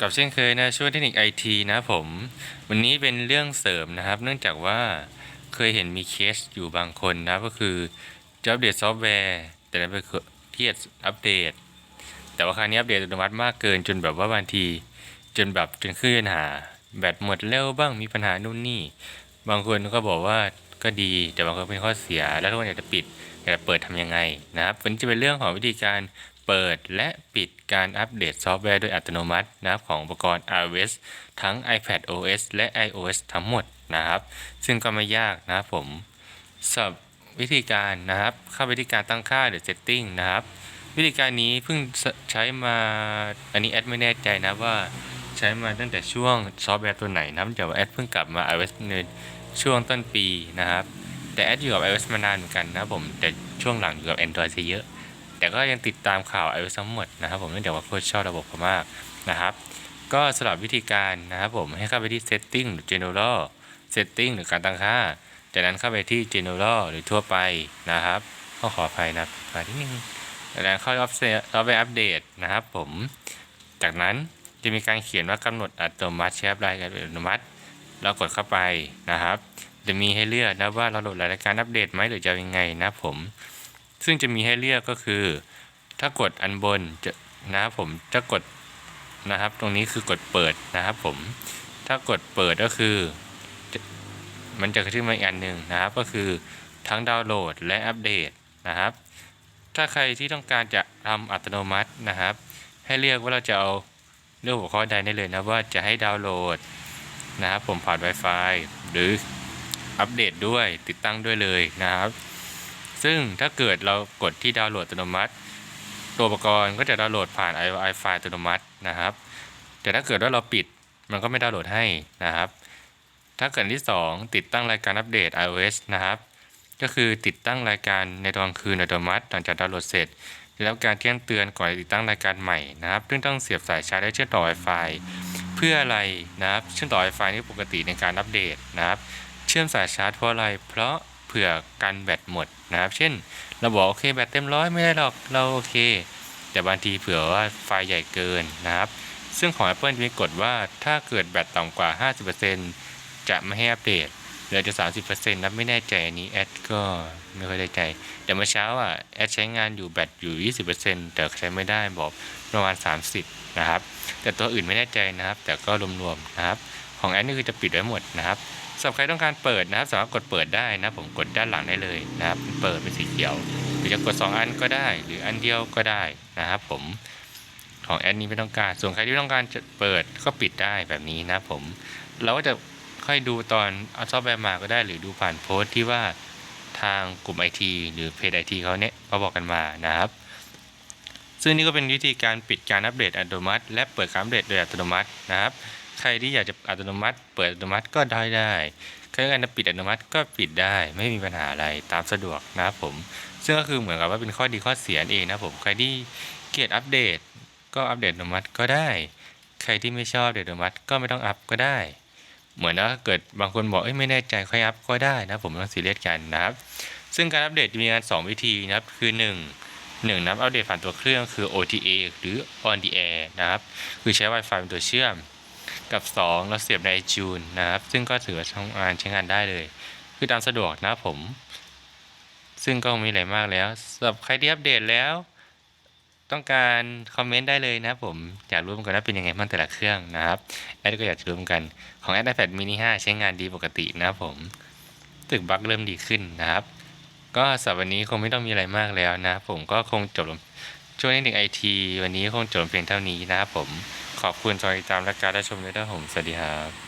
กับเช่นเคยนะช่วงเทคนิคไอทีนะผม วันนี้เป็นเรื่องเสริมนะครับ เนื่องจากว่าเคยเห็นมีเคสอยู่บางคนนะก็คือจะอัปเดตซอฟต์แวร์ แต่นั้นไปเครียดอัปเดต แต่ว่าคราวนี้อัปเดตอัตโนมัติมากเกินจนแบบว่าบางที จนแบบจนขึ้นปัญหา แบตหมดเร็วบ้างมีปัญหานู่นนี่ บางคนก็บอกว่าก็ดีแต่บางคนเป็นข้อเสีย แล้วทุกคนอยากจะปิดอยากจะเปิดทำยังไงนะครับวันนี้จะเป็นเรื่องของวิธีการเปิดและปิด การอัปเดตซอฟต์แวร์โดยอัตโนมัตินะครับของอุปกรณ์ iOS ทั้ง iPad OS และ iOS ทั้งหมดนะครับ ซึ่งก็ไม่ยากนะครับผมสำหรับวิธีการนะครับ เข้าไปที่การตั้งค่าหรือ setting นะครับ วิธีการนี้เพิ่งใช้มาอันนี้แอดไม่แน่ใจนะว่าใช้มาตั้งแต่ช่วงซอฟต์แวร์ตัวไหนนะเดี๋ยวแอดเพิ่งกลับมา iOS ในช่วงต้นปีนะครับ แต่แอดอยู่กับ iOS มานานเหมือนกันนะผม แต่ช่วงหลังอยู่กับ Android ซะเยอะ แต่ก็ยังติดตามข่าว iOS ทั้งหมดนะครับผมเนื่องจากว่าโค้ชชอบระบบเขามากนะครับ ก็สำหรับวิธีการนะครับผมให้เข้าไปที่ setting หรือ general setting หรือการตั้งค่า จากนั้นเข้าไปที่ general หรือทั่วไปนะครับก็ขออภัยนะมาที่นึงจากนั้นเข้าเข้าไปอัปเดตนะครับผม จากนั้นจะมีการเขียนว่ากำหนดอัตโนมัติใช้รายการอัตโนมัติ เรากดเข้าไปนะครับ จะมีให้เลือกนะว่าเราโหลดรายการอัปเดตไหมหรือจะยังไงนะผม ซึ่งจะมีให้เลือกก็คือ ถ้ากดอันบนจะนะครับผมจะกดนะครับ ตรงนี้คือกดเปิดนะครับผม ถ้ากดเปิดก็คือ มันจะขึ้นมาอีกอันหนึ่งนะครับ ก็คือทั้งดาวน์โหลดและอัปเดตนะครับ ถ้าใครที่ต้องการจะทำอัตโนมัตินะครับ ให้เลือกว่าเราจะเอาเลือกหัวข้อใดได้เลยนะว่าจะให้ดาวน์โหลดนะครับ ผมผ่าน Wi-Fi หรืออัปเดตด้วยติดตั้งด้วยเลยนะครับ ซึ่งถ้าเกิดเรากดที่ดาวน์โหลดอัตโนมัติ ตัวอุปกรณ์ก็จะดาวน์โหลดผ่าน i ไฟล์อัตโนมัตินะครับ แต่ถ้าเกิดว่าเราปิดมันก็ไม่ดาวน์โหลดให้นะครับ ถ้าเกิดที่ 2 ติดตั้งรายการอัปเดต iOS นะครับ ก็คือติดตั้งรายการในตอนคืนอัตโนมัติ หลังจากดาวน์โหลดเสร็จแล้วการแจ้งเตือนก่อนติดตั้งรายการใหม่นะครับ ซึ่งต้องเสียบสายชาร์จและเชื่อมต่อ Wi-Fi เพื่ออะไรนะครับ เชื่อมต่อ Wi-Fi นี่ปกติในการอัปเดตนะครับ เชื่อมสายชาร์จเพราะอะไร เพราะ ผื่อกันแบตหมดนะครับ เช่น เราบอกโอเคแบตเต็มร้อยไม่ได้หรอกเราโอเค แต่บางทีเผื่อว่าไฟล์ใหญ่เกินนะครับ ซึ่งของ Apple มีกฎว่าถ้าเกิดแบตต่ำกว่า 50%จะไม่ให้อัปเดตเหลือจะ 30%นะไม่แน่ใจอันนี้แอดก็ไม่ค่อยได้ใจ แต่เมื่อเช้าอะแอดใช้งานอยู่แบตอยู่ 20%แต่ใช้ไม่ได้บอกประมาณ 30 นะครับ แต่ตัวอื่นไม่แน่ใจนะครับ แต่ก็รวมๆนะครับ ของแอดนี่คือจะปิดไว้หมดนะครับสำหรับใครต้องการเปิดนะครับสามารถกดเปิดได้นะผมกดด้านหลังได้เลยนะครับ เปิดเป็นสีเขียว หรือจะกด 2 อันก็ได้ หรืออันเดียวก็ได้นะครับ ผมของแอดนี้ไม่ต้องการ ส่วนใครที่ต้องการจะเปิดก็ปิดได้แบบนี้นะผม เราก็จะค่อยดูตอนเอาซอฟต์แวร์มาก็ได้ หรือดูผ่านโพสต์ที่ว่าทางกลุ่มไอทีหรือเพจไอทีเขาเนี่ยเขาบอกกันมานะครับ ซึ่งนี่ก็เป็นวิธีการปิดการอัปเดตอัตโนมัติ และเปิดการอัปเดตโดยอัตโนมัตินะครับ ใครที่อยากจะอัตโนมัติ เปิดอัตโนมัติก็ได้ได้ใครต้องการจะปิดอัตโนมัติก็ปิดได้ ไม่มีปัญหาอะไรตามสะดวกนะครับผม ซึ่งก็คือเหมือนกับว่าเป็นข้อดีข้อเสียเองนะครับผมใครที่เกลียดอัปเดต ก็อัปเดตอัตโนมัติก็ได้ ใครที่ไม่ชอบอัปเดตอัตโนมัติก็ไม่ต้องอัพก็ได้ เหมือนถ้าเกิดบางคนบอกเอ้ยไม่แน่ใจค่อยอัพก็ได้นะผมต้องซีเรียสกันนะครับ ซึ่งการอัปเดตจะมีการสองวิธีนะครับคือ 1 1นะครับอัปเดตผ่านตัวเครื่องคือ OTA หรือ on the air นะครับ คือใช้ Wi-Fi เป็นตัวเชื่อม กับ 2 เราเสียบใน iTunes นะครับ ซึ่งก็ถือว่าทำงานใช้งานได้เลย คือตามสะดวกนะผม ซึ่งก็ม่มีอะไรมากแล้วสำหรับใครที่อัปเดตแล้ว ต้องการคอมเมนต์ได้เลยนะผม อยากรู้เหมือนกันว่าเป็นยังไงบ้างแต่ละเครื่องนะครับแอดก็อยากรู้เหมือนกันของแอด iPad mini 5 ใช้งานดีปกตินะผมตึกบั๊กเริ่มดีขึ้นนะครับ ก็สำหรับวันนี้คงไม่ต้องมีอะไรมากแล้วนะผมก็คงจบช่วงนี้หนึ่งไอทีวันนี้คงจบเพียงเท่านี้นะครับผม ขอบคุณสำหรับติดตามและการรับชมด้วยนะผมสวัสดีครับ